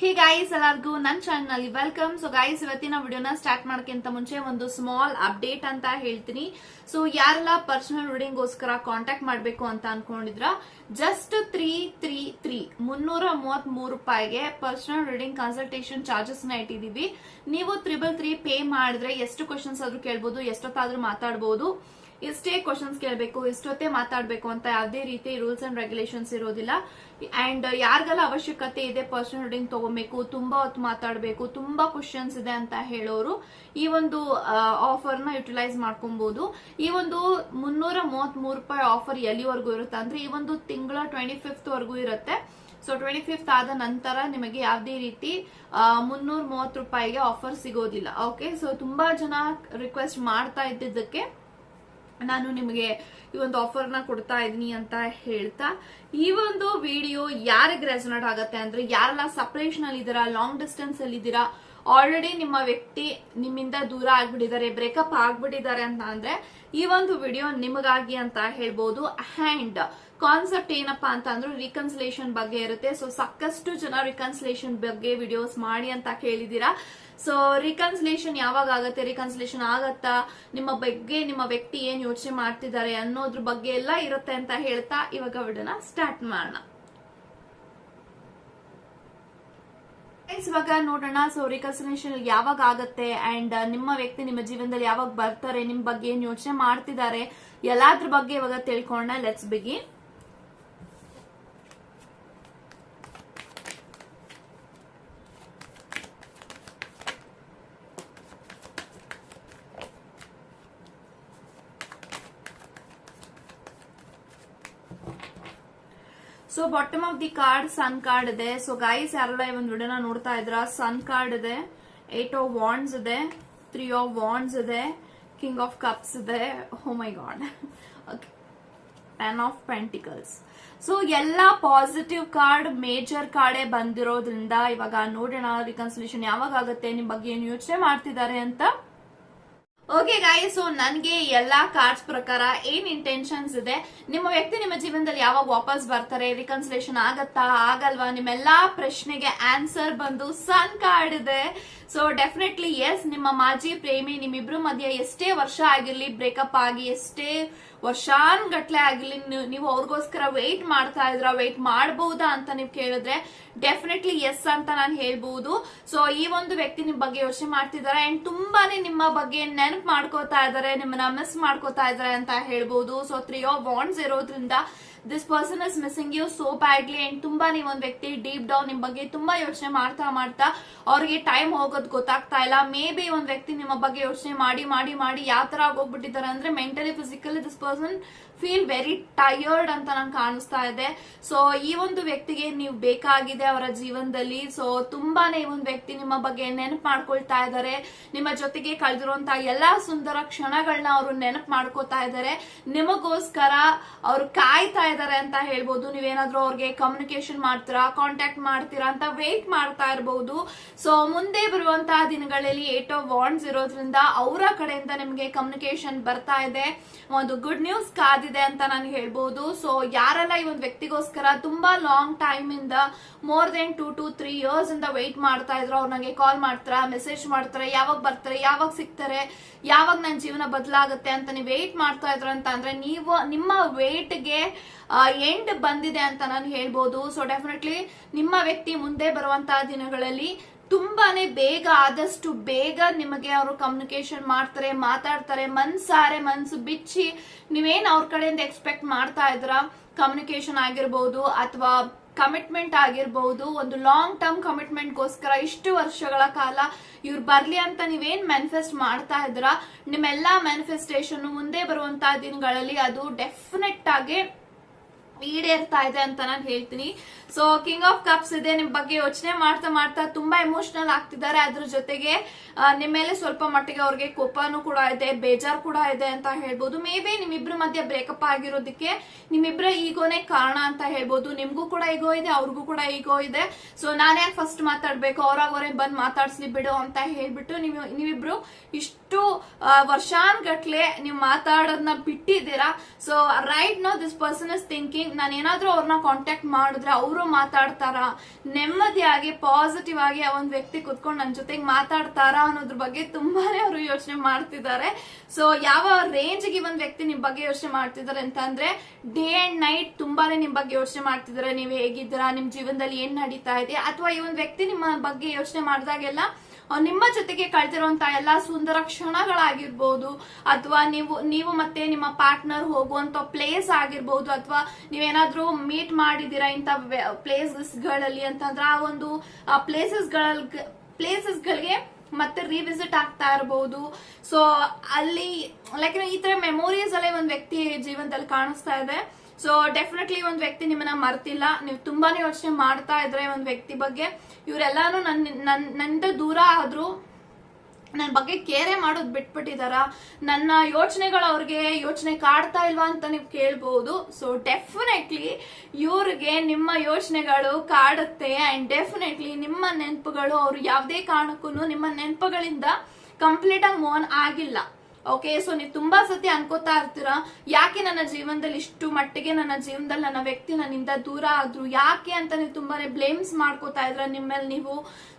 Hey guys ಎಲ್ಲರಿಗೂ ನನ್ನ channel welcome so guys ಇವತ್ತಿನ ವಿಡಿಯೋನ ಸ್ಟಾರ್ಟ್ ಮಾಡೋಕ್ಕಿಂತ ಮುಂಚೆ ಒಂದು ಸ್ಮಾಲ್ ಅಪ್ಡೇಟ್ ಅಂತ ಹೇಳ್ತೀನಿ. ಸೊ ಯಾರೆಲ್ಲ ಪರ್ಸನಲ್ ರೀಡಿಂಗ್ಗೋಸ್ಕರ ಕಾಂಟ್ಯಾಕ್ಟ್ ಮಾಡಬೇಕು ಅಂತ ಅನ್ಕೊಂಡಿದ್ರ ಜಸ್ಟ್ ತ್ರೀ ತ್ರೀ ತ್ರೀ ಮುನ್ನೂರ ಮೂವತ್ತ್ ಮೂರು ರೂಪಾಯಿಗೆ ಪರ್ಸನಲ್ ರೀಡಿಂಗ್ ಕನ್ಸಲ್ಟೇಷನ್ ಚಾರ್ಜಸ್ನ ಇಟ್ಟಿದೀವಿ ನೀವು ತ್ರಿಬಲ್ ತ್ರೀ ಪೇ ಮಾಡಿದ್ರೆ ಎಷ್ಟು ಕ್ವಶನ್ಸ್ ಆದ್ರೂ ಕೇಳ್ಬೋದು, ಎಷ್ಟೊತ್ತಾದ್ರೂ ಮಾತಾಡ್ಬೋದು. ಎಷ್ಟೇ ಕ್ವಶನ್ಸ್ ಕೇಳಬೇಕು, ಎಷ್ಟೊತ್ತೇ ಮಾತಾಡಬೇಕು ಅಂತ ಯಾವುದೇ ರೀತಿ ರೂಲ್ಸ್ ಅಂಡ್ ರೆಗ್ಯುಲೇಷನ್ಸ್ ಇರೋದಿಲ್ಲ. ಅಂಡ್ ಯಾರಿಗೆಲ್ಲ ಅವಶ್ಯಕತೆ ಇದೆ ಪರ್ಸನಲ್ ರೀಡಿಂಗ್ ತಗೋಬೇಕು, ತುಂಬಾ ಹೊತ್ತು ಮಾತಾಡಬೇಕು, ತುಂಬಾ ಕ್ವಶನ್ಸ್ ಇದೆ ಅಂತ ಹೇಳೋರು ಈ ಒಂದು ಆಫರ್ನ ಯುಟಿಲೈಸ್ ಮಾಡ್ಕೊಬಹುದು ಈ ಒಂದು ಮುನ್ನೂರ ಮೂವತ್ತ್ ಮೂರು ರೂಪಾಯಿ ಆಫರ್ ಎಲ್ಲಿವರೆಗೂ ಇರುತ್ತೆ ಅಂದ್ರೆ ಈ ಒಂದು ಟ್ವೆಂಟಿ ಫಿಫ್ತ್ ವರೆಗೂ ಇರುತ್ತೆ. ಸೊ ಟ್ವೆಂಟಿ ಫಿಫ್ತ್ ಆದ ನಂತರ ನಿಮಗೆ ಯಾವುದೇ ರೀತಿ ಮುನ್ನೂರ ಮೂವತ್ತು ರೂಪಾಯಿಗೆ ಆಫರ್ ಸಿಗೋದಿಲ್ಲ. ಓಕೆ ಸೊ ತುಂಬಾ ಜನ ರಿಕ್ವೆಸ್ಟ್ ಮಾಡ್ತಾ ಇದ್ದಿದ್ದಕ್ಕೆ ನಾನು ನಿಮಗೆ ಈ ಒಂದು ಆಫರ್ನ ಕೊಡ್ತಾ ಇದ್ದೀನಿ ಅಂತ ಹೇಳ್ತಾ, ಈ ಒಂದು ವಿಡಿಯೋ ಯಾರಿಗೆ ರೆಸನೇಟ್ ಆಗುತ್ತೆ ಅಂದ್ರೆ ಯಾರೆಲ್ಲ ಸಪರೇಷನ್ ಅಲ್ಲಿ ಇದ್ದೀರಾ ಲಾಂಗ್ ಡಿಸ್ಟೆನ್ಸ್ ಅಲ್ಲಿ ಇದ್ದೀರಾ ಆಲ್ರೆಡಿ ನಿಮ್ಮ ವ್ಯಕ್ತಿ ನಿಮ್ಮಿಂದ ದೂರ ಆಗ್ಬಿಟ್ಟಿದ್ದಾರೆ ಬ್ರೇಕಪ್ ಆಗ್ಬಿಟ್ಟಿದ್ದಾರೆ ಅಂತ ಅಂದ್ರೆ ಈ ಒಂದು ವಿಡಿಯೋ ನಿಮಗಾಗಿ ಅಂತ ಹೇಳ್ಬೋದು. ಹ್ಯಾಂಡ್ ಕಾನ್ಸೆಪ್ಟ್ ಏನಪ್ಪಾ ಅಂತ ಅಂದ್ರೆ ರಿಕನ್ಸಿಲೇಷನ್ ಬಗ್ಗೆ ಇರುತ್ತೆ. ಸೊ ಸಾಕಷ್ಟು ಜನ ರಿಕನ್ಸಿಲೇಷನ್ ಬಗ್ಗೆ ವಿಡಿಯೋಸ್ ಮಾಡಿ ಅಂತ ಕೇಳಿದೀರಾ ಸೊ ರಿಕನ್ಸಿಲೇಷನ್ ಯಾವಾಗ ಆಗತ್ತೆ? ರಿಕನ್ಸಿಲೇಷನ್ ಆಗತ್ತಾ? ನಿಮ್ಮ ಬಗ್ಗೆ ನಿಮ್ಮ ವ್ಯಕ್ತಿ ಏನ್ ಯೋಚನೆ ಮಾಡ್ತಿದ್ದಾರೆ ಅನ್ನೋದ್ರ ಬಗ್ಗೆ ಎಲ್ಲ ಇರುತ್ತೆ ಅಂತ ಹೇಳ್ತಾ ಇವಾಗ ವಿಡಿಯೋನ ಸ್ಟಾರ್ಟ್ ಮಾಡೋಣ. Guys, ಇವಾಗ ನೋಡೋಣ. ಸೊ ರಿಕನ್ಸಿಲೇಷನ್ ಯಾವಾಗ ಆಗತ್ತೆ? ಅಂಡ್ ನಿಮ್ಮ ವ್ಯಕ್ತಿ ನಿಮ್ಮ ಜೀವನದಲ್ಲಿ ಯಾವಾಗ ಬರ್ತಾರೆ? ನಿಮ್ ಬಗ್ಗೆ ಏನ್ ಯೋಚನೆ ಮಾಡ್ತಿದ್ದಾರೆ? ಎಲ್ಲಾದ್ರ ಬಗ್ಗೆ ಇವಾಗ ತಿಳ್ಕೊಂಡ ಲೆಟ್ಸ್ ಬಿಗಿ so bottom of the card sun card ಇದೆ. ಸೊ ಗೈಸ್ ಯಾರೆಲ್ಲ ಈ ಒಂದು ವಿಡಿಯೋನ ನೋಡ್ತಾ ಇದ್ರ ಸನ್ ಕಾರ್ಡ್ ಇದೆ. ಏಟ್ ಆಫ್ ವಾಂಡ್ಸ್ ಇದೆ. ತ್ರೀ ಆಫ್ ವಾಂಡ್ಸ್ ಇದೆ. ಕಿಂಗ್ ಆಫ್ ಕಪ್ಸ್ ಇದೆ. ಹೋ my god ten of pentacles so ಎಲ್ಲ ಪಾಸಿಟಿವ್ ಕಾರ್ಡ್ ಮೇಜರ್ ಕಾರ್ಡೇ ಬಂದಿರೋದ್ರಿಂದ ಇವಾಗ ನೋಡೋಣ ರಿಕನ್ಸಿಲೇಷನ್ ಯಾವಾಗ ಆಗುತ್ತೆ, ನಿಮ್ ಬಗ್ಗೆ ಏನು ಯೋಚನೆ ಮಾಡ್ತಿದ್ದಾರೆ ಅಂತ ಓಕೆ ಗಾಯ ಸೊ ನನ್ಗೆ ಎಲ್ಲಾ ಕಾರ್ಡ್ಸ್ ಪ್ರಕಾರ ಏನ್ ಇಂಟೆನ್ಷನ್ಸ್ ಇದೆ? ನಿಮ್ಮ ವ್ಯಕ್ತಿ ನಿಮ್ಮ ಜೀವನದಲ್ಲಿ ಯಾವಾಗ ವಾಪಸ್ ಬರ್ತಾರೆ? ರಿಕನ್ಸಿಲೇಷನ್ ಆಗತ್ತಾ? ಆಗಲ್ವಾ? ನಿಮ್ಮೆಲ್ಲಾ ಪ್ರಶ್ನೆಗೆ ಆನ್ಸರ್ ಬಂದು ಸನ್ ಕಾರ್ಡ್ ಇದೆ ಸೊ ಡೆಫಿನೆಟ್ಲಿ ಎಸ್ ನಿಮ್ಮ ಮಾಜಿ ಪ್ರೇಮಿ, ನಿಮ್ಮಿಬ್ರು ಮಧ್ಯೆ ಎಷ್ಟೇ ವರ್ಷ ಆಗಿರ್ಲಿ ಬ್ರೇಕಪ್ ಆಗಿ, ಎಷ್ಟೇ ವರ್ಷಾನ್ಗಟ್ಲೆ ಆಗಿರ್ಲಿ, ನೀವು- ನೀವು ಅವ್ರಿಗೋಸ್ಕರ ವೆಯ್ಟ್ ಮಾಡ್ತಾ ಇದ್ರ ವೆಯ್ಟ್ ಮಾಡಬಹುದಾ ಅಂತ ನೀವು ಕೇಳಿದ್ರೆ ಡೆಫಿನೆಟ್ಲಿ ಎಸ್ ಅಂತ ನಾನು ಹೇಳ್ಬಹುದು ಸೊ ಈ ಒಂದು ವ್ಯಕ್ತಿ ನಿಮ್ ಬಗ್ಗೆ ಯೋಚನೆ ಮಾಡ್ತಿದ್ದಾರೆ ಅಂಡ್ ತುಂಬಾನೇ ನಿಮ್ಮ ಬಗ್ಗೆ ನೆನಪು ಮಾಡ್ಕೋತಾ ಇದಾರೆ, ನಿಮ್ಮನ್ನ ಮಿಸ್ ಮಾಡ್ಕೋತಾ ಇದಾರೆ ಅಂತ ಹೇಳ್ಬಹುದು ಸೊ ತ್ರೀ ಆಫ್ ವಾಂಡ್ಸ್ ಇರೋದ್ರಿಂದ this person is missing you so badly and ತುಂಬಾ ನೀವು ಒಂದ್ ವ್ಯಕ್ತಿ ಡೀಪ್ ಡೌನ್ ನಿಮ್ ಬಗ್ಗೆ ತುಂಬಾ ಯೋಚನೆ ಮಾಡ್ತಾ ಮಾಡ್ತಾ ಅವ್ರಿಗೆ ಟೈಮ್ ಹೋಗೋದು ಗೊತ್ತಾಗ್ತಾ ಇಲ್ಲ. ಮೇ ಬಿ ಒಂದ್ ವ್ಯಕ್ತಿ ನಿಮ್ಮ ಬಗ್ಗೆ ಯೋಚನೆ ಮಾಡಿ ಮಾಡಿ ಮಾಡಿ ಯಾವ ತರ ಆಗೋಗ್ಬಿಟ್ಟಿದ್ದಾರೆ ಅಂದ್ರೆ mentally physically this person wasn't. Feel very tired ಅಂತ ನಂಗೆ ಕಾಣಿಸ್ತಾ ಇದೆ. ಸೊ ಈ ಒಂದು ವ್ಯಕ್ತಿಗೆ ನೀವು ಬೇಕಾಗಿದೆ ಅವರ ಜೀವನದಲ್ಲಿ. ಸೊ ತುಂಬಾನೇ ಈ ಒಂದು ವ್ಯಕ್ತಿ ನಿಮ್ಮ ಬಗ್ಗೆ ನೆನಪು ಮಾಡ್ಕೊಳ್ತಾ ಇದ್ದಾರೆ. ನಿಮ್ಮ ಜೊತೆಗೆ ಕಳೆದಿರುವಂತ ಎಲ್ಲಾ ಸುಂದರ ಕ್ಷಣಗಳನ್ನ ಅವರು ನೆನಪು ಮಾಡ್ಕೋತಾ ಇದ್ದಾರೆ. ನಿಮಗೋಸ್ಕರ ಅವರು ಕಾಯ್ತಾ ಇದ್ದಾರೆ ಅಂತ ಹೇಳ್ಬೋದು. ನೀವೇನಾದ್ರೂ ಅವ್ರಿಗೆ ಕಮ್ಯುನಿಕೇಶನ್ ಮಾಡ್ತೀರಾ ಕಾಂಟ್ಯಾಕ್ಟ್ ಮಾಡ್ತೀರಾ ಅಂತ ವೇಟ್ ಮಾಡ್ತಾ ಇರಬಹುದು ಸೊ ಮುಂದೆ ಬರುವಂತಹ ದಿನಗಳಲ್ಲಿ ಏಟ್ ಆಫ್ ವಾಂಡ್ಸ್ ಇರೋದ್ರಿಂದ ಅವರ ಕಡೆಯಿಂದ ನಿಮಗೆ ಕಮ್ಯುನಿಕೇಶನ್ ಬರ್ತಾ ಇದೆ. ಒಂದು ಗುಡ್ ನ್ಯೂಸ್ ಕಾದಿದೆ. ಅಂತ ನಾನು ಹೇಳ್ಬೋದು. ಸೊ ಯಾರೆಲ್ಲ ಈ ಒಂದು ವ್ಯಕ್ತಿಗೋಸ್ಕರ ತುಂಬಾ ಲಾಂಗ್ ಟೈಮ್ ಇಂದ more than two to three years ಇಂದ ವೆಯ್ಟ್ ಮಾಡ್ತಾ ಇದ್ರು, ಅವ್ರು ನಂಗೆ ಕಾಲ್ ಮಾಡ್ತಾರ ಮೆಸೇಜ್ ಮಾಡ್ತಾರೆ, ಯಾವಾಗ ಬರ್ತಾರೆ, ಯಾವಾಗ ಸಿಗ್ತಾರೆ, ಯಾವಾಗ ನನ್ನ ಜೀವನ ಬದಲಾಗುತ್ತೆ ಅಂತ ನೀವು ವೆಯ್ಟ್ ಮಾಡ್ತಾ ಇದ್ರು ಅಂತ ಅಂದ್ರೆ ನೀವು ನಿಮ್ಮ ವೇಟ್ಗೆ ಎಂಡ್ ಬಂದಿದೆ ಅಂತ ನಾನು ಹೇಳ್ಬೋದು. ಸೊ ಡೆಫಿನೆಟ್ಲಿ ನಿಮ್ಮ ವ್ಯಕ್ತಿ ಮುಂದೆ ಬರುವಂತಹ ದಿನಗಳಲ್ಲಿ ತುಂಬಾನೇ ಬೇಗ ಆದಷ್ಟು ಬೇಗ ನಿಮಗೆ ಅವರು ಕಮ್ಯುನಿಕೇಶನ್ ಮಾಡ್ತಾರೆ, ಮಾತಾಡ್ತಾರೆ, ಮನ್ಸಾರೆ ಮನ್ಸು ಬಿಚ್ಚಿ ನೀವೇನ್ ಅವ್ರ ಕಡೆಯಿಂದ ಎಕ್ಸ್ಪೆಕ್ಟ್ ಮಾಡ್ತಾ ಇದ್ರ ಕಮ್ಯುನಿಕೇಶನ್ ಆಗಿರ್ಬೋದು ಅಥವಾ ಕಮಿಟ್ಮೆಂಟ್ ಆಗಿರ್ಬಹುದು ಒಂದು ಲಾಂಗ್ ಟರ್ಮ್ ಕಮಿಟ್ಮೆಂಟ್ಗೋಸ್ಕರ ಇಷ್ಟು ವರ್ಷಗಳ ಕಾಲ ಇವ್ರು ಬರ್ಲಿ ಅಂತ ನೀವೇನ್ ಮ್ಯಾನಿಫೆಸ್ಟ್ ಮಾಡ್ತಾ ಇದ್ರ ನಿಮ್ಮೆಲ್ಲಾ ಮ್ಯಾನಿಫೆಸ್ಟೇಷನ್ ಮುಂದೆ ಬರುವಂತಹ ದಿನಗಳಲ್ಲಿ ಅದು ಡೆಫಿನೆಟ್ ಆಗಿ ಈಡೇರ್ತಾ ಇದೆ ಅಂತ ನಾನು ಹೇಳ್ತೀನಿ. ಸೊ ಕಿಂಗ್ ಆಫ್ ಕಪ್ಸ್ ಇದೆ, ನಿಮ್ ಬಗ್ಗೆ ಯೋಚನೆ ಮಾಡ್ತಾ ಮಾಡ್ತಾ ತುಂಬಾ ಎಮೋಷನಲ್ ಆಗ್ತಿದ್ದಾರೆ. ಅದ್ರ ಜೊತೆಗೆ ನಿಮ್ಮ ನಿಮ್ ಮೇಲೆ ಸ್ವಲ್ಪ ಮಟ್ಟಿಗೆ ಅವ್ರಿಗೆ ಕೋಪನೂ ಕೂಡ ಇದೆ, ಬೇಜಾರ್ ಕೂಡ ಇದೆ ಅಂತ ಹೇಳ್ಬೋದು. ಮೇ ಬಿ ನಿಮ್ಮಿಬ್ರ ಮಧ್ಯೆ ಬ್ರೇಕಪ್ ಆಗಿರೋದಕ್ಕೆ ನಿಮ್ಮಿಬ್ರ ಈಗೋನೇ ಕಾರಣ ಅಂತ ಹೇಳ್ಬೋದು. ನಿಮ್ಗೂ ಕೂಡ ಈಗೋ ಇದೆ, ಅವ್ರಿಗೂ ಕೂಡ ಈಗೋ ಇದೆ. ಸೊ ನಾನೇ ಫಸ್ಟ್ ಮಾತಾಡ್ಬೇಕು? ಅವ್ರಾಗವರೇ ಬಂದ್ ಮಾತಾಡ್ಸ್ಲಿ ಬಿಡು ಅಂತ ಹೇಳ್ಬಿಟ್ಟು ನೀವು, ನೀವಿಬ್ರು ಇಷ್ಟು ವರ್ಷಾನ್ಗಟ್ಲೆ ನೀವು ಮಾತಾಡೋದನ್ನ ಬಿಟ್ಟಿದ್ದೀರಾ? So right now this person is thinking ನೀವ್ ನಾನು ಏನಾದರೂ ಅವ್ರನ್ನ ಕಾಂಟ್ಯಾಕ್ಟ್ ಮಾಡಿದ್ರೆ ಅವರು ಮಾತಾಡ್ತಾರ? ನೆಮ್ಮದಿಯಾಗಿ ಪಾಸಿಟಿವ್ ಆಗಿ ಆ ಒಂದು ವ್ಯಕ್ತಿ ಕುತ್ಕೊಂಡು ನನ್ನ ಜೊತೆಗೆ ಮಾತಾಡ್ತಾರ ಅನ್ನೋದ್ರ ಬಗ್ಗೆ ತುಂಬಾನೇ ಅವರು ಯೋಚನೆ ಮಾಡ್ತಿದ್ದಾರೆ. ಸೊ ಯಾವ ರೇಂಜ್ಗೆ ಒಂದು ವ್ಯಕ್ತಿ ನಿಮ್ಮ ಬಗ್ಗೆ ಯೋಚನೆ ಮಾಡ್ತಿದ್ದಾರೆ ಅಂತ ಅಂದ್ರೆ ಡೇ ಅಂಡ್ ನೈಟ್ ತುಂಬಾನೇ ನಿಮ್ಮ ಬಗ್ಗೆ ಯೋಚನೆ ಮಾಡ್ತಿದ್ದಾರೆ. ನೀವು ಹೇಗಿದ್ದೀರಾ? ನಿಮ್ಮ ಜೀವನದಲ್ಲಿ ಏನ್ ನಡೀತಾ ಇದೆ? ಅಥವಾ ಈ ಒಂದು ವ್ಯಕ್ತಿ ನಿಮ್ಮ ಬಗ್ಗೆ ಯೋಚನೆ ಮಾಡಿದಾಗೆಲ್ಲ ನಿಮ್ಮ ಜೊತೆಗೆ ಕಳೆದಿರುವಂತಹ ಎಲ್ಲಾ ಸುಂದರ ಕ್ಷಣಗಳಾಗಿರ್ಬೋದು, ಅಥವಾ ನೀವು ನೀವು ಮತ್ತೆ ನಿಮ್ಮ ಪಾರ್ಟ್ನರ್ ಹೋಗುವಂತ ಪ್ಲೇಸ್ ಆಗಿರ್ಬೋದು, ಅಥವಾ ನೀವೇನಾದ್ರೂ ಮೀಟ್ ಮಾಡಿದೀರಾ ಇಂತ ಪ್ಲೇಸಸ್ಗಳಲ್ಲಿ ಅಂತಂದ್ರೆ ಆ ಒಂದು ಪ್ಲೇಸಸ್ ಪ್ಲೇಸಸ್ ಗಳಿಗೆ ಮತ್ತೆ ರಿವಿಸಿಟ್ ಆಗ್ತಾ ಇರಬಹುದು ಸೊ ಅಲ್ಲಿ ಲೈಕ್ ಈ ತರ ಮೆಮೊರೀಸ್ ಅಲ್ಲೇ ಒಂದ್ ವ್ಯಕ್ತಿ ಜೀವನದಲ್ಲಿ ಕಾಣಿಸ್ತಾ ಇದೆ. ಸೊ ಡೆಫಿನೆಟ್ಲಿ ಒಂದ್ ವ್ಯಕ್ತಿ ನಿಮ್ಮನ್ನ ಮರ್ತಿಲ್ಲ. ನೀವು ತುಂಬಾನೇ ಯೋಚನೆ ಮಾಡ್ತಾ ಇದ್ರೆ ಒಂದ್ ವ್ಯಕ್ತಿ ಬಗ್ಗೆ. ಇವರೆಲ್ಲಾನು ನನ್ನ ನನ್ ನನ್ನಿಂದ ದೂರ ಆದ್ರೂ ನನ್ನ ಬಗ್ಗೆ ಕೇರೆ ಮಾಡೋದು ಬಿಟ್ಬಿಟ್ಟಿದಾರ? ನನ್ನ ಯೋಚನೆಗಳು ಅವ್ರಿಗೆ ಯೋಚನೆ ಕಾಡ್ತಾ ಇಲ್ವಾ ಅಂತ ನೀವು ಕೇಳ್ಬಹುದು ಸೊ ಡೆಫಿನೆಟ್ಲಿ ಇವ್ರಿಗೆ ನಿಮ್ಮ ಯೋಚನೆಗಳು ಕಾಡುತ್ತೆ ಅಂಡ್ ಡೆಫಿನೆಟ್ಲಿ ನಿಮ್ಮ ನೆನಪುಗಳು ಅವ್ರು ಯಾವುದೇ ಕಾರಣಕ್ಕೂ ನಿಮ್ಮ ನೆನಪುಗಳಿಂದ ಕಂಪ್ಲೀಟ್ ಆಗಿ ಮೋನ್ ಆಗಿಲ್ಲ. ಓಕೆ ಸೊ ನೀವು ತುಂಬಾ ಸತಿ ಅನ್ಕೋತಾ ಇರ್ತೀರಾ? ಯಾಕೆ ನನ್ನ ಜೀವನದಲ್ಲಿ ಇಷ್ಟು ಮಟ್ಟಿಗೆ ನನ್ನ ಜೀವನದಲ್ಲಿ ನನ್ನ ವ್ಯಕ್ತಿ ನನ್ನಿಂದ ದೂರ ಆದ್ರು? ಯಾಕೆ ಅಂತ ನೀವು ತುಂಬಾನೇ ಬ್ಲೇಮ್ಸ್ ಮಾಡ್ಕೋತಾ ಇದ್ರ ನಿಮ್ಮಲ್ಲಿ ನೀವು?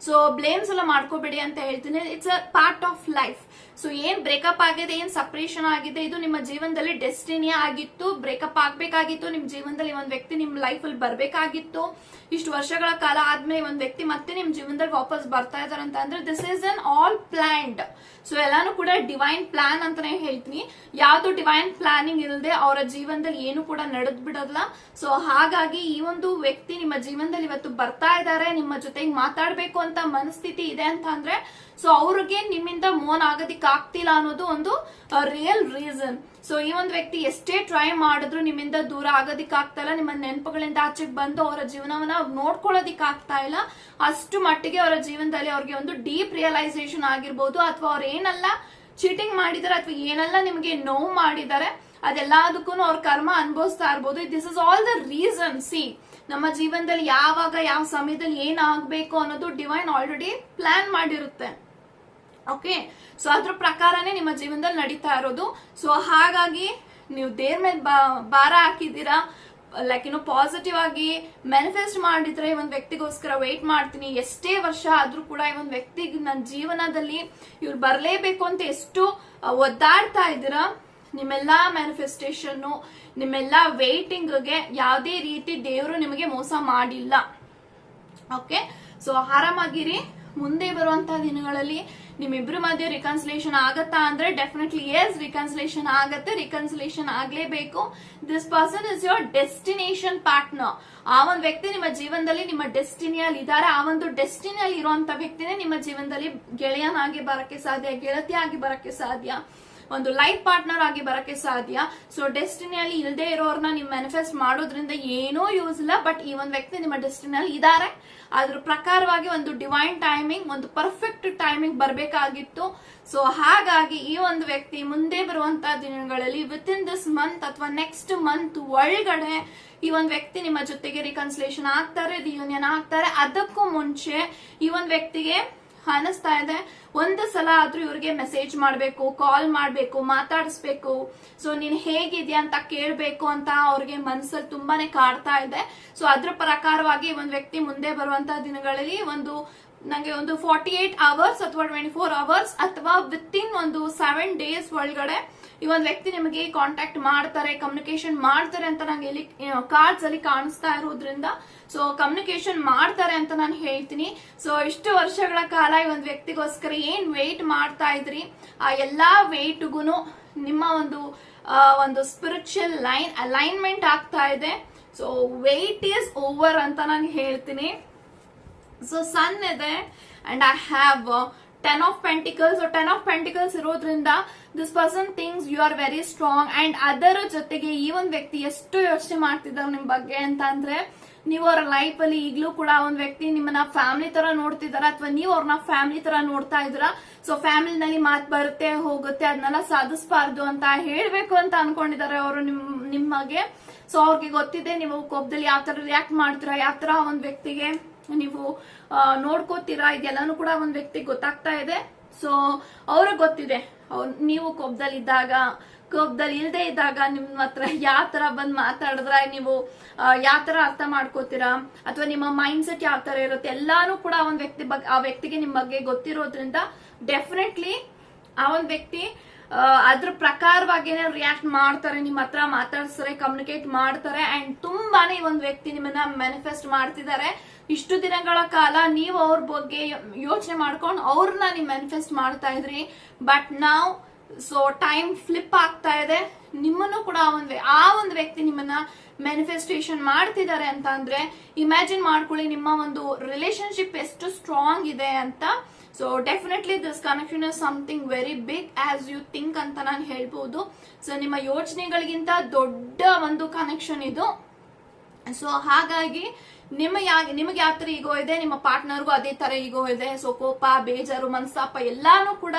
ಸೊ ಬ್ಲೇಮ್ಸ್ ಎಲ್ಲ ಮಾಡ್ಕೋಬೇಡಿ ಅಂತ ಹೇಳ್ತೀನಿ. It's a part of life so ಏನ್ ಬ್ರೇಕಪ್ ಆಗಿದೆ, ಏನ್ ಸಪ್ರೇಷನ್ ಆಗಿದೆ, ಇದು ನಿಮ್ಮ ಜೀವನದಲ್ಲಿ ಡೆಸ್ಟಿನಿ ಆಗಿತ್ತು. ಬ್ರೇಕಪ್ ಆಗ್ಬೇಕಾಗಿತ್ತು, ನಿಮ್ ಜೀವನದಲ್ಲಿ ಒಂದ್ ವ್ಯಕ್ತಿ ನಿಮ್ ಲೈಫ್ ಅಲ್ಲಿ ಬರ್ಬೇಕಾಗಿತ್ತು. ಇಷ್ಟು ವರ್ಷಗಳ ಕಾಲ ಆದ್ಮೇಲೆ ಒಂದ್ ವ್ಯಕ್ತಿ ಮತ್ತೆ ನಿಮ್ ಜೀವನದಲ್ಲಿ ವಾಪಸ್ ಬರ್ತಾ ಇದಾರೆ ಅಂತ ಅಂದ್ರೆ this is an all planned so ಎಲ್ಲಾನು ಕೂಡ ಡಿವೈನ್ ಪ್ಲಾನ್ ಅಂತಾನೆ ಹೇಳ್ತೀನಿ. ಯಾವ್ದು ಡಿವೈನ್ ಪ್ಲಾನಿಂಗ್ ಇಲ್ಲದೆ ಅವರ ಜೀವನದಲ್ಲಿ ಏನು ಕೂಡ ನಡೆದ್ ಬಿಡೋದಿಲ್ಲ. ಸೊ ಹಾಗಾಗಿ ಈ ಒಂದು ವ್ಯಕ್ತಿ ನಿಮ್ಮ ಜೀವನದಲ್ಲಿ ಇವತ್ತು ಬರ್ತಾ ಇದ್ದಾರೆ, ನಿಮ್ಮ ಜೊತೆಗೆ ಮಾತಾಡ್ಬೇಕು ಅಂತ ಮನಸ್ಥಿತಿ ಇದೆ ಅಂತ ಸೊ ಅವ್ರಿಗೆ ನಿಮ್ಮಿಂದ ಮೋನ್ ಆಗೋದಿಕ್ ಆಗ್ತಿಲ್ಲ ಅನ್ನೋದು ಒಂದು ರಿಯಲ್ ರೀಸನ್ ಸೊ ಈ ಒಂದು ವ್ಯಕ್ತಿ ಎಷ್ಟೇ ಟ್ರೈ ಮಾಡಿದ್ರು ನಿಮ್ಮಿಂದ ದೂರ ಆಗೋದಿಕ್ ಆಗ್ತಾ ಇಲ್ಲ. ನಿಮ್ಮ ನೆನಪುಗಳಿಂದ ಆಚೆಗೆ ಬಂದು ಅವರ ಜೀವನವನ್ನ ನೋಡ್ಕೊಳ್ಳೋದಿಕ್ ಆಗ್ತಾ ಇಲ್ಲ. ಅಷ್ಟು ಮಟ್ಟಿಗೆ ಅವರ ಜೀವನದಲ್ಲಿ ಅವ್ರಿಗೆ ಒಂದು ಡೀಪ್ ರಿಯಲೈಸೇಷನ್ ಆಗಿರ್ಬೋದು ಅಥವಾ ಅವ್ರು ಏನೆಲ್ಲ ಚೀಟಿಂಗ್ ಮಾಡಿದಾರೆ ಅಥವಾ ಏನೆಲ್ಲ ನಿಮಗೆ ನೋವು ಮಾಡಿದ್ದಾರೆ ಅದೆಲ್ಲದಕ್ಕೂ ಅವ್ರ ಕರ್ಮ ಅನುಭವಿಸ್ತಾ ಇರ್ಬೋದು. This is all the reason see ನಮ್ಮ ಜೀವನದಲ್ಲಿ ಯಾವಾಗ, ಯಾವ ಸಮಯದಲ್ಲಿ ಏನಾಗಬೇಕು ಅನ್ನೋದು ಡಿವೈನ್ ಆಲ್ರೆಡಿ ಪ್ಲಾನ್ ಮಾಡಿರುತ್ತೆ. ಓಕೆ ಸೊ ಅದ್ರ ಪ್ರಕಾರನೇ ನಿಮ್ಮ ಜೀವನದಲ್ಲಿ ನಡೀತಾ ಇರೋದು. ಸೊ ಹಾಗಾಗಿ ನೀವು ದೇರ್ ಮೇಲೆ ಭಾರ ಹಾಕಿದ್ದೀರಾ? ಲೈಕ್ ಏನು ಪಾಸಿಟಿವ್ ಆಗಿ ಮ್ಯಾನಿಫೆಸ್ಟ್ ಮಾಡಿದ್ರೆ ಈ ಒಂದು ವ್ಯಕ್ತಿಗೋಸ್ಕರ ವೆಯ್ಟ್ ಮಾಡ್ತೀನಿ. ಎಷ್ಟೇ ವರ್ಷ ಆದ್ರೂ ಕೂಡ ಈ ಒಂದು ವ್ಯಕ್ತಿಗೆ ನನ್ನ ಜೀವನದಲ್ಲಿ ಇವ್ರು ಬರಲೇಬೇಕು ಅಂತ ಎಷ್ಟು ಒದ್ದಾಡ್ತಾ ಇದ್ದೀರಾ? ನಿಮ್ಮೆಲ್ಲಾ ಮ್ಯಾನಿಫೆಸ್ಟೇಷನ್ ನಿಮ್ಮೆಲ್ಲಾ ವೆಯ್ಟಿಂಗ್ಗೆ ಯಾವುದೇ ರೀತಿ ದೇವರು ನಿಮಗೆ ಮೋಸ ಮಾಡಿಲ್ಲ. ಓಕೆ ಸೊ ಆರಾಮಾಗಿರಿ. ಮುಂದೆ ಬರುವಂತಹ ದಿನಗಳಲ್ಲಿ ನಿಮ್ಮಿಬ್ರ ಮಧ್ಯೆ ರಿಕನ್ಸಿಲೇಷನ್ ಆಗತ್ತಾ ಅಂದ್ರೆ ಡೆಫಿನೆಟ್ಲಿ ಎಸ್ ರಿಕನ್ಸಿಲೇಷನ್ ಆಗತ್ತೆ reconciliation ಆಗ್ಲೇಬೇಕು. This person is your destination partner ಆ ಒಂದು ವ್ಯಕ್ತಿ ನಿಮ್ಮ ಜೀವನದಲ್ಲಿ ನಿಮ್ಮ ಡೆಸ್ಟಿನಿಯಲ್ಲಿ ಇದ್ದಾರೆ ಆ ಒಂದು ಡೆಸ್ಟಿನಿಯಲ್ಲಿ ಇರುವಂತ ವ್ಯಕ್ತಿನೇ ನಿಮ್ಮ ಜೀವನದಲ್ಲಿ ಗೆಳೆಯನಾಗಿ ಬರಕ್ಕೆ ಸಾಧ್ಯ ಗೆಳತಿಯಾಗಿ ಬರಕ್ಕೆ ಸಾಧ್ಯ, ಒಂದು ಲೈಫ್ ಪಾರ್ಟ್ನರ್ ಆಗಿ ಬರಕ್ಕೆ ಸಾಧ್ಯ. ಸೊ ಡೆಸ್ಟಿನಿಯಲ್ಲಿ ಇಲ್ಲದೆ ಇರೋರ್ನ ನೀವು ಮ್ಯಾನಿಫೆಸ್ಟ್ ಮಾಡೋದ್ರಿಂದ ಏನೂ ಯೂಸ್ ಇಲ್ಲ ಬಟ್ ಈ ಒಂದು ವ್ಯಕ್ತಿ ನಿಮ್ಮ ಡೆಸ್ಟಿನಿಯಲ್ಲಿ ಇದ್ದಾರೆ ಅದ್ರ ಪ್ರಕಾರವಾಗಿ ಒಂದು ಡಿವೈನ್ ಟೈಮಿಂಗ್ ಒಂದು ಪರ್ಫೆಕ್ಟ್ ಟೈಮಿಂಗ್ ಬರಬೇಕಾಗಿತ್ತು. ಸೊ ಹಾಗಾಗಿ ಈ ಒಂದು ವ್ಯಕ್ತಿ ಮುಂದೆ ಬರುವಂತಹ ದಿನಗಳಲ್ಲಿ ವಿತ್ ಇನ್ ದಿಸ್ ಮಂತ್ ಅಥವಾ ನೆಕ್ಸ್ಟ್ ಮಂತ್ ಒಳಗಡೆ ಈ ಒಂದು ವ್ಯಕ್ತಿ ನಿಮ್ಮ ಜೊತೆಗೆ ರಿಕನ್ಸಿಲೇಷನ್ ಆಗ್ತಾರೆ ರಿಯೂನಿಯನ್ ಆಗ್ತಾರೆ. ಅದಕ್ಕೂ ಮುಂಚೆ ಈ ಒಂದು ವ್ಯಕ್ತಿಗೆ ಅನಿಸ್ತಾ ಇದೆ. ಒಂದು ಸಲ ಆದ್ರೂ ಇವ್ರಿಗೆ ಮೆಸೇಜ್ ಮಾಡ್ಬೇಕು ಕಾಲ್ ಮಾಡ್ಬೇಕು, ಮಾತಾಡಿಸ್ಬೇಕು. ಸೊ ನೀನ್ ಹೇಗಿದ್ಯಾ ಅಂತ ಕೇಳ್ಬೇಕು ಅಂತ ಅವ್ರಿಗೆ ಮನಸ್ಸಲ್ಲಿ ತುಂಬಾನೇ ಕಾಡ್ತಾ ಇದೆ. ಸೊ ಅದ್ರ ಪ್ರಕಾರವಾಗಿ ಒಂದ್ ವ್ಯಕ್ತಿ ಮುಂದೆ ಬರುವಂತ ದಿನಗಳಲ್ಲಿ ಒಂದು ನಂಗೆ ಒಂದು ಫಾರ್ಟಿ ಏಟ್ ಅವರ್ಸ್ ಅಥವಾ ಟ್ವೆಂಟಿ ಫೋರ್ ಅವರ್ಸ್ ಅಥವಾ ವಿತ್ ಇನ್ ಒಂದು ಸೆವೆನ್ ಡೇಸ್ ಒಳಗಡೆ ಈ ಒಂದು ವ್ಯಕ್ತಿ ನಿಮಗೆ ಕಾಂಟ್ಯಾಕ್ಟ್ ಮಾಡ್ತಾರೆ ಕಮ್ಯುನಿಕೇಶನ್ ಮಾಡ್ತಾರೆ ಅಂತ ನಂಗೆ ಇಲ್ಲಿ ಕಾರ್ಡ್ಸ್ ಅಲ್ಲಿ ಕಾಣಿಸ್ತಾ ಇರೋದ್ರಿಂದ ಸೊ ಕಮ್ಯುನಿಕೇಶನ್ ಮಾಡ್ತಾರೆ ಅಂತ ನಾನು ಹೇಳ್ತೀನಿ. ಸೊ ಇಷ್ಟು ವರ್ಷಗಳ ಕಾಲ ಈ ಒಂದು ವ್ಯಕ್ತಿಗೋಸ್ಕರ ಏನ್ ವೆಯ್ಟ್ ಮಾಡ್ತಾ ಇದ್ರಿ? ಆ ಎಲ್ಲಾ ವೆಯ್ಟ್ಗೂ ನಿಮ್ಮ ಒಂದು ಒಂದು ಸ್ಪಿರಿಚುವಲ್ ಲೈನ್ ಅಲೈನ್ಮೆಂಟ್ ಆಗ್ತಾ ಇದೆ. ಸೊ ವೇಟ್ ಇಸ್ ಓವರ್ ಅಂತ ನಾನು ಹೇಳ್ತೀನಿ. ಸೊ ಸನ್ ಇದೆ and I have ten of pentacles ten of pentacles ಇರೋದ್ರಿಂದ this person thinks you are very strong and ಅದರ ಜೊತೆಗೆ ಈ ಒಂದು ವ್ಯಕ್ತಿ ಎಷ್ಟು ಯೋಚನೆ ಮಾಡ್ತಿದ್ದಾರೆ ನಿಮ್ ಬಗ್ಗೆ ಅಂತ ಅಂದ್ರೆ ನೀವು ಅವರ ಲೈಫ್ ಅಲ್ಲಿ ಈಗಲೂ ಕೂಡ ಒಂದ್ ವ್ಯಕ್ತಿ ನಿಮ್ಮನ್ನ ಫ್ಯಾಮಿಲಿ ತರ ನೋಡ್ತಿದಾರ ಅಥವಾ ನೀವು ಅವ್ರನ್ನ ಫ್ಯಾಮಿಲಿ ತರ ನೋಡ್ತಾ ಇದ್ರ ಸೊ ಫ್ಯಾಮಿಲಿನಲ್ಲಿ ಮಾತು ಬರುತ್ತೆ, ಹೋಗುತ್ತೆ ಅದನ್ನೆಲ್ಲ ಸಾಧಿಸಬಾರ್ದು ಅಂತ ಹೇಳ್ಬೇಕು ಅಂತ ಅನ್ಕೊಂಡಿದ್ದಾರೆ ಅವರು ನಿಮ್ ನಿಮಗೆ ಸೊ ಅವ್ರಿಗೆ ಗೊತ್ತಿದೆ ನೀವು ಕೋಪದಲ್ಲಿ ಯಾವ ತರ ರಿಯಾಕ್ಟ್ ಮಾಡ್ತೀರಾ, ಯಾವ ತರ ಒಂದ್ ವ್ಯಕ್ತಿಗೆ ನೀವು ನೋಡ್ಕೋತೀರಾ? ಇದೆಲ್ಲಾನು ಕೂಡ ಒಂದ್ ವ್ಯಕ್ತಿ ಗೊತ್ತಾಗ್ತಾ ಇದೆ. ಸೊ ಅವ್ರಿಗೆ ಗೊತ್ತಿದೆ. ನೀವು ಕೋಪದಲ್ಲಿದ್ದಾಗ, ಕೋಪದಲ್ಲಿ ಇಲ್ದೆ ಇದ್ದಾಗ ನಿಮ್ಮ ಹತ್ರ ಯಾವ ತರ ಬಂದ್ ಮಾತಾಡಿದ್ರೆ ನೀವು ಯಾವ ತರ ಅರ್ಥ ಮಾಡ್ಕೋತೀರಾ? ಅಥವಾ ನಿಮ್ಮ ಮೈಂಡ್ ಸೆಟ್ ಯಾವ ತರ ಇರುತ್ತೆ? ಎಲ್ಲಾನು ಕೂಡ ಆ ಒಂದ್ ವ್ಯಕ್ತಿ ಬಗ್ಗೆ ಆ ವ್ಯಕ್ತಿಗೆ ನಿಮ್ ಬಗ್ಗೆ ಗೊತ್ತಿರೋದ್ರಿಂದ ಡೆಫಿನೆಟ್ಲಿ ಆ ಒಂದ್ ವ್ಯಕ್ತಿ ಅದ್ರ ಪ್ರಕಾರವಾಗಿನೇ ರಿಯಾಕ್ಟ್ ಮಾಡ್ತಾರೆ, ನಿಮ್ಮ ಹತ್ರ ಮಾತಾಡ್ಸ್ತಾರೆ ಕಮ್ಯುನಿಕೇಟ್ ಮಾಡ್ತಾರೆ ಅಂಡ್ ತುಂಬಾನೇ ಒಂದು ವ್ಯಕ್ತಿ ನಿಮ್ಮನ್ನ ಮ್ಯಾನಿಫೆಸ್ಟ್ ಮಾಡ್ತಿದ್ದಾರೆ. ಇಷ್ಟು ದಿನಗಳ ಕಾಲ ನೀವು ಅವ್ರ ಬಗ್ಗೆ ಯೋಚನೆ ಮಾಡ್ಕೊಂಡು ಅವ್ರನ್ನ ನೀವು ಮ್ಯಾನಿಫೆಸ್ಟ್ ಮಾಡ್ತಾ ಇದ್ರಿ. ಬಟ್ ನಾವ್ ಸೊ ಟೈಮ್ ಫ್ಲಿಪ್ ಆಗ್ತಾ ಇದೆ. ನಿಮ್ಮನ್ನು ಕೂಡ ಆ ಒಂದು ಆ ಒಂದು ವ್ಯಕ್ತಿ ನಿಮ್ಮನ್ನ ಮ್ಯಾನಿಫೆಸ್ಟೇಷನ್ ಮಾಡ್ತಿದ್ದಾರೆ ಅಂತ ಅಂದ್ರೆ ಇಮ್ಯಾಜಿನ್ ಮಾಡ್ಕೊಳ್ಳಿ ನಿಮ್ಮ ಒಂದು ರಿಲೇಶನ್ಶಿಪ್ ಎಷ್ಟು ಸ್ಟ್ರಾಂಗ್ ಇದೆ ಅಂತ. So definitely this connection is something very big as you think ಅಂತ ನಾನು ಹೇಳ್ಬಹುದು ಸೊ ನಿಮ್ಮ ಯೋಚನೆಗಳಿಗಿಂತ ದೊಡ್ಡ ಒಂದು ಕನೆಕ್ಷನ್ ಇದು. ಸೊ ಹಾಗಾಗಿ ನಿಮ್ಮ ಯಾ ನಿಮಗೆ ಯಾವ ತರ ಈಗೋ ಇದೆ, ನಿಮ್ಮ ಪಾರ್ಟ್ನರ್ಗೂ ಅದೇ ತರ ಈಗೋ ಇದೆ. ಸೊ ಕೋಪ, ಬೇಜಾರು, ಮನಸ್ತಾಪ ಎಲ್ಲಾನು ಕೂಡ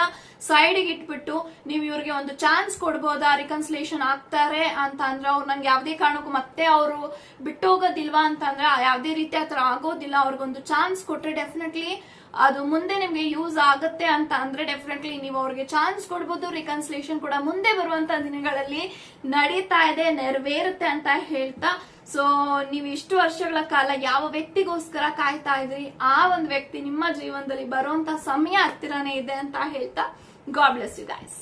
ಸೈಡ್ಗೆ ಇಟ್ಬಿಟ್ಟು ನೀವು ಇವ್ರಿಗೆ ಒಂದು ಚಾನ್ಸ್ ಕೊಡ್ಬೋದಾ ರಿಕನ್ಸಿಲೇಷನ್ ಆಗ್ತಾರೆ ಅಂತ ಅಂದ್ರೆ ಅವ್ರು ನಂಗೆ ಯಾವ್ದೇ ಕಾರಣಕ್ಕೂ ಮತ್ತೆ ಅವರು ಬಿಟ್ಟು ಹೋಗೋದಿಲ್ವಾ ಅಂತ ಅಂದ್ರೆ ಯಾವ್ದೇ ರೀತಿ ಆತರ ಆಗೋದಿಲ್ಲ. ಅವ್ರಿಗೊಂದು ಚಾನ್ಸ್ ಕೊಟ್ರೆ ಡೆಫಿನೆಟ್ಲಿ ಅದು ಮುಂದೆ ನಿಮ್ಗೆ ಯೂಸ್ ಆಗುತ್ತೆ ಅಂತ ಅಂದ್ರೆ ಡೆಫಿನೆಟ್ಲಿ ನೀವು ಅವ್ರಿಗೆ ಚಾನ್ಸ್ ಕೊಡ್ಬೋದು ರಿಕನ್ಸಿಲೇಷನ್ ಕೂಡ ಮುಂದೆ ಬರುವಂತ ದಿನಗಳಲ್ಲಿ ನಡೀತಾ ಇದೆ, ನೆರವೇರುತ್ತೆ ಅಂತ ಹೇಳ್ತಾ. ಸೊ ನೀವು ಇಷ್ಟು ವರ್ಷಗಳ ಕಾಲ ಯಾವ ವ್ಯಕ್ತಿಗೋಸ್ಕರ ಕಾಯ್ತಾ ಇದ್ರಿ? ಆ ಒಂದು ವ್ಯಕ್ತಿ ನಿಮ್ಮ ಜೀವನದಲ್ಲಿ ಬರುವಂತ ಸಮಯ ಹತ್ತಿರನೇ ಇದೆ ಅಂತ ಹೇಳ್ತಾ. God bless you guys